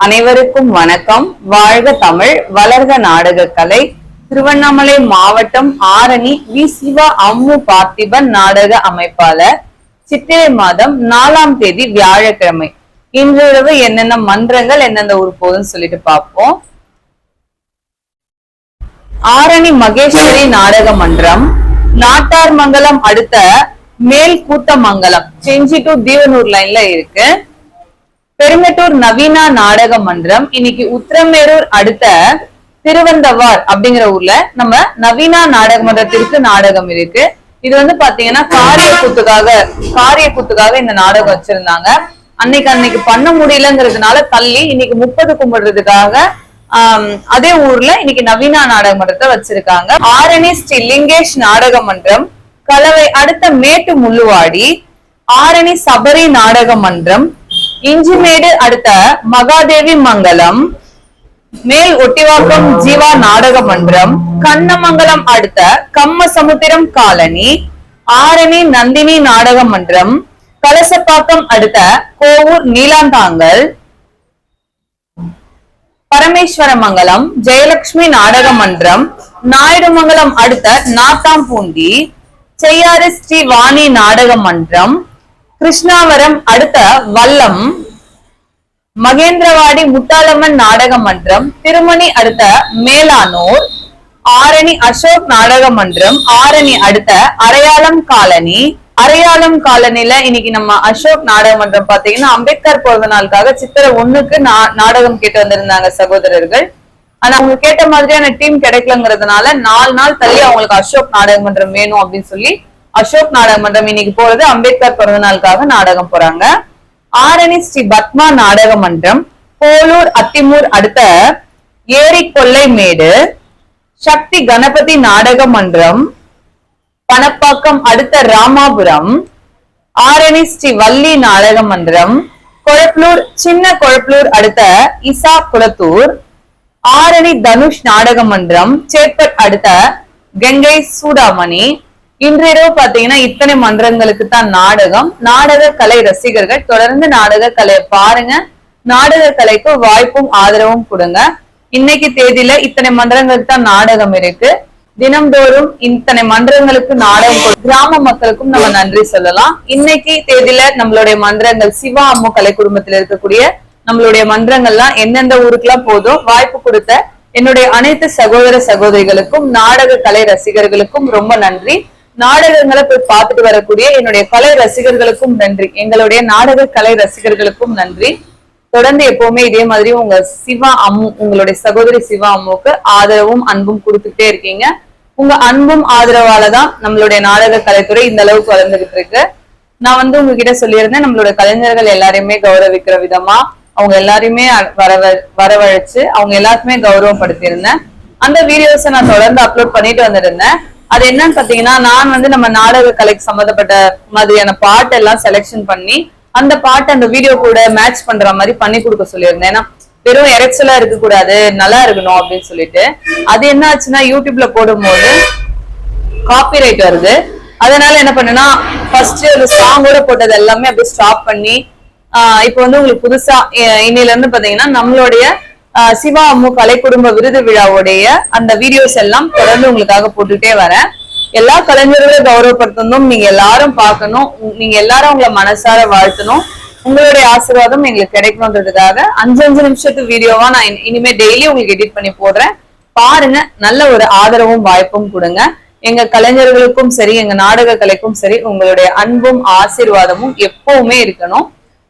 அனைவருக்கும் வணக்கம். வாழ்க தமிழ் வளர்க நாடக கலை. திருவண்ணாமலை மாவட்டம் ஆரணி வி. சிவா அம்மு பார்த்திபன் நாடக அமைப்பாளர். சித்திரை மாதம் நாலாம் தேதி வியாழக்கிழமை. இன்றிரவு என்னென்ன மன்றங்கள் என்னென்ன ஊர் போகுதுன்னு சொல்லிட்டு பார்ப்போம். ஆரணி மகேஸ்வரி நாடக மன்றம். நாட்டார் மங்கலம் அடுத்த மேல் கூத்தமங்கலம் செஞ்சி டு தீவனூர் லைன்ல இருக்கு. பெருமெட்டூர் நவீனா நாடக மன்றம். இன்னைக்கு உத்திரமேரூர் அடுத்த திருவந்தவார் அப்படிங்கிற ஊர்ல நம்ம நவீனா நாடக மன்றத்திற்கு நாடகம் இருக்கு. இது வந்து பாத்தீங்கன்னா காரிய கூத்துக்காக காரிய கூத்துக்காக இந்த நாடகம் வச்சிருந்தாங்க. அன்னைக்கு அன்னைக்கு பண்ண முடியலங்கிறதுனால தள்ளி இன்னைக்கு முப்பது கும்பிடுறதுக்காக அதே ஊர்ல இன்னைக்கு நவீனா நாடக மன்றத்தை வச்சிருக்காங்க. ஆரணி ஸ்ரீ லிங்கேஷ் நாடக மன்றம் கலவை அடுத்த மேட்டு முள்ளுவாடி ஆரணி சபரி நாடக மன்றம் இஞ்சிமேடு அடுத்த மகாதேவி மங்கலம் மேல் ஒட்டிவாக்கம் ஜீவா நாடக மன்றம் கண்ணமங்கலம் அடுத்த கம்மசமுத்திரம் காலனி ஆரணி நந்தினி நாடக மன்றம் கலசப்பாக்கம் அடுத்த கோவூர் நீலாந்தாங்கல் பரமேஸ்வரமங்கலம் ஜெயலட்சுமி நாடக மன்றம் நாயுடுமங்கலம் அடுத்த நாத்தாம்பூண்டி செய்யாறு ஸ்ரீ வாணி நாடக மன்றம் கிருஷ்ணாவரம் அடுத்த வல்லம் மகேந்திரவாடி முத்தாலம்மன் நாடக மன்றம் திருமணி அடுத்த மேலானூர் ஆரணி அசோக் நாடக மன்றம் ஆரணி அடுத்த அரையாளம் காலனி. அரையாளம் காலனில இன்னைக்கு நம்ம அசோக் நாடக மன்றம் பாத்தீங்கன்னா அம்பேத்கர் பிறந்த நாளுக்காக சித்திரை ஒண்ணுக்கு நா- நாடகம் கேட்டு வந்திருந்தாங்க சகோதரர்கள். ஆனா அவங்க கேட்ட மாதிரியான டீம் கிடைக்கலங்கிறதுனால நாலு நாள் தள்ளி அவங்களுக்கு அசோக் நாடக மன்றம் வேணும் அப்படின்னு சொல்லி அசோக் நாடக மன்றம் இன்னைக்கு போறது அம்பேத்கர் பிறந்த நாளுக்காக நாடகம் போறாங்க. ஆரணி ஸ்ரீ பத்மா நாடக மன்றம் போலூர் அத்திமூர் அடுத்த ஏரி கொள்ளை மேடு சக்தி கணபதி நாடக மன்றம் பணப்பாக்கம் அடுத்த ராமாபுரம் ஆரணி ஸ்ரீ வள்ளி நாடக மன்றம் கொழப்பலூர் சின்ன கொழப்பலூர் அடுத்த இசா குளத்தூர் ஆரணி தனுஷ் நாடக மன்றம் சேப்பட் அடுத்த கங்கை சூடாமணி இன்றிரவு பாத்தீங்கன்னா இத்தனை மன்றங்களுக்கு தான் நாடகம். நாடக கலை ரசிகர்கள் தொடர்ந்து நாடக கலையை பாருங்க. நாடக கலைக்கு வாய்ப்பும் ஆதரவும் கொடுங்க. இன்னைக்கு தேதியில இத்தனை மன்றங்களுக்கு தான் நாடகம் இருக்கு. தினம்தோறும் இத்தனை மன்றங்களுக்கு நாடகம் கிராம மக்களுக்கும் நம்ம நன்றி சொல்லலாம். இன்னைக்கு தேதியில நம்மளுடைய மன்றங்கள் சிவா அம்மு கலை குடும்பத்தில் இருக்கக்கூடிய நம்மளுடைய மன்றங்கள்லாம் எந்தெந்த ஊருக்குலாம் போதோ வாய்ப்பு கொடுத்த என்னுடைய அனைத்து சகோதர சகோதரிகளுக்கும் நாடக கலை ரசிகர்களுக்கும் ரொம்ப நன்றி. நாடகங்களை போய் பார்த்துட்டு வரக்கூடிய என்னுடைய கலை ரசிகர்களுக்கும் நன்றி. எங்களுடைய நாடக கலை ரசிகர்களுக்கும் நன்றி. தொடர்ந்து எப்பவுமே இதே மாதிரி உங்க சிவா அம்மு உங்களுடைய சகோதரி சிவா அம்முக்கு ஆதரவும் அன்பும் கொடுத்துட்டே இருக்கீங்க. உங்க அன்பும் ஆதரவால தான் நம்மளுடைய நாடக கலைத்துறை இந்த அளவுக்கு வளர்ந்துகிட்டு இருக்கு. நான் வந்து உங்ககிட்ட சொல்லியிருந்தேன் நம்மளோட கலைஞர்கள் எல்லாரையுமே கௌரவிக்கிற விதமா அவங்க எல்லாரையுமே வரவ வரவழைச்சு அவங்க எல்லாருக்குமே கௌரவப்படுத்தியிருந்தேன். அந்த வீடியோஸை நான் தொடர்ந்து அப்லோட் பண்ணிட்டு வந்திருந்தேன். அது என்னன்னு பாத்தீங்கன்னா நான் வந்து நம்ம நாடக கலைக்கு சம்பந்தப்பட்ட மாதிரியான பாட்டு எல்லாம் செலெக்ஷன் பண்ணி அந்த பாட்டு அந்த வீடியோ கூட மேட்ச் பண்ற மாதிரி பண்ணி கொடுக்க சொல்லியிருந்தேன். ஏன்னா வெறும் எரெக்சலா இருக்க கூடாது நல்லா இருக்கணும் அப்படின்னு சொல்லிட்டு. அது என்ன ஆச்சுன்னா யூடியூப்ல போடும்போது காப்பிரைட் வருது. அதனால என்ன பண்ணேன்னா ஃபர்ஸ்ட் ஒரு சாங்கோட போட்டது எல்லாமே அப்படியே ஸ்டாப் பண்ணி இப்போ வந்து உங்களுக்கு புதுசா இன்னில இருந்து பாத்தீங்கன்னா நம்மளுடைய சிவா அம்மு கலை குடும்ப விருது விழாவுடைய அந்த வீடியோஸ் எல்லாம் தொடர்ந்து உங்களுக்காக போட்டுட்டே வரேன். எல்லா கலைஞர்களையும் கௌரவப்படுத்தணும். நீங்க எல்லாரும் பார்க்கணும். நீங்க எல்லாரும் உங்களை மனசார வாழ்த்தணும். உங்களுடைய ஆசீர்வாதம் எங்களுக்கு கிடைக்கணுன்றதுக்காக அஞ்சு அஞ்சு நிமிஷத்து வீடியோவா நான் இனிமே டெய்லி உங்களுக்கு எடிட் பண்ணி போடுறேன். பாருங்க நல்ல ஒரு ஆதரவும் வாய்ப்பும் கொடுங்க. எங்க கலைஞர்களுக்கும் சரி எங்க நாடக கலைக்கும் சரி உங்களுடைய அன்பும் ஆசீர்வாதமும் எப்பவுமே இருக்கணும்.